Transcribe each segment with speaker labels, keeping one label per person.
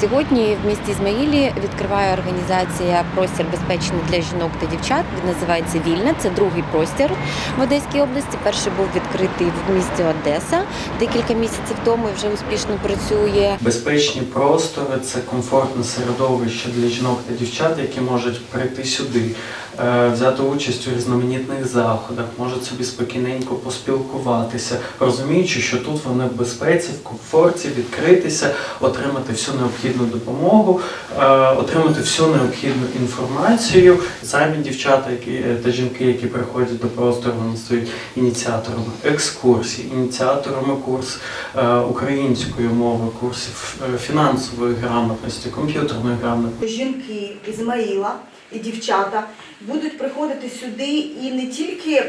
Speaker 1: Сьогодні в місті Ізмаїлі відкриває організація Простір безпечний для жінок та дівчат. Він називається Вільна. Це другий простір в Одеській області. Перший був відкритий в місті Одеса декілька місяців тому і вже успішно працює.
Speaker 2: Безпечні простори це комфортне середовище для жінок та дівчат, які можуть прийти сюди, е, взяти участь у різноманітних заходах, можуть собі спокійненько поспілкуватися, розуміючи, що тут вони в безпеці, в комфорті, відкритися, отримати всю необхідну допомогу, е, отримати всю необхідну інформацію. Самі дівчата, які е, та жінки, які приходять до простору, вони стають ініціаторами екскурсій, ініціаторами курс е, української мови, курсів фінансової грамотності, комп'ютерної грамотності.
Speaker 3: жінки Ізмаїла і дівчата будуть приходити сюди і не тільки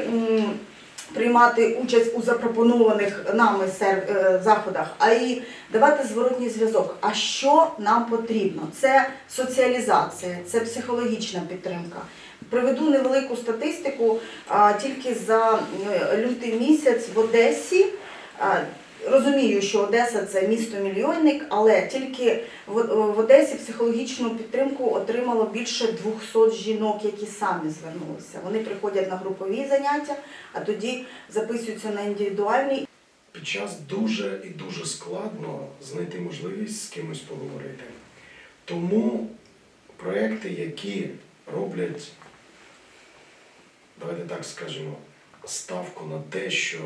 Speaker 3: приймати участь у запропонованих нами е, заходах, а й давати зворотній зв'язок. А що нам потрібно? Це соціалізація, це психологічна підтримка. Приведу невелику статистику. Тільки за лютий місяць в Одесі. Розумію, що Одеса це місто мільйонник, але тільки в Одесі психологічну підтримку отримало більше 200 жінок, які самі звернулися. Вони приходять на групові заняття, а тоді записуються на індивідуальні.
Speaker 4: Під час дуже і дуже складно знайти можливість з кимось поговорити. Тому проекти, які роблять, давайте так скажемо, ставку на те, що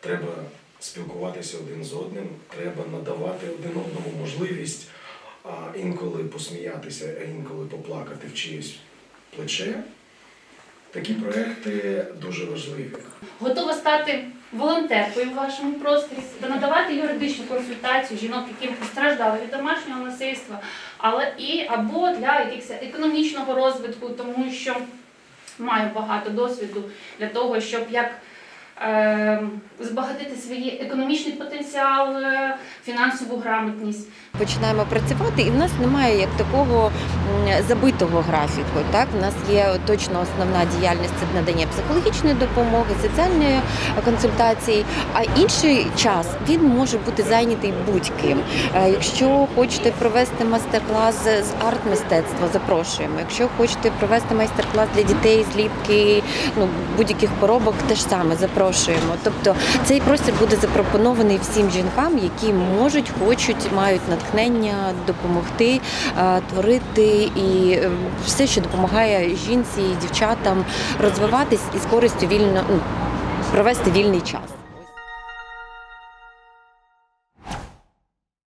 Speaker 4: треба спілкуватися один з одним, треба надавати один одному можливість а інколи посміятися, а інколи поплакати в чиєсь плече. Такі проекти дуже важливі.
Speaker 5: готова стати волонтеркою в вашому просторі надавати юридичну консультацію жінок, які постраждали від домашнього насильства, але і або для якихось економічного розвитку, тому що маю багато досвіду для того, щоб як збагатити свій економічний потенціал, е, фінансову грамотність.
Speaker 1: Починаємо працювати, і в нас немає як такого забитого графіку. Так, в нас є точно основна діяльність це надання психологічної допомоги, соціальної консультації. А інший час він може бути зайнятий будь-ким. Е, Якщо хочете провести майстер-клас з арт-мистецтва, запрошуємо. Якщо хочете провести майстер-клас для дітей зліпки ну, будь-яких поробок, теж саме запрошуємо. Тобто цей простір буде запропонований всім жінкам, які можуть, хочуть, мають натхнення допомогти е, творити і е, все, що допомагає жінці і дівчатам розвиватись і з користю вільно ну, провести вільний час.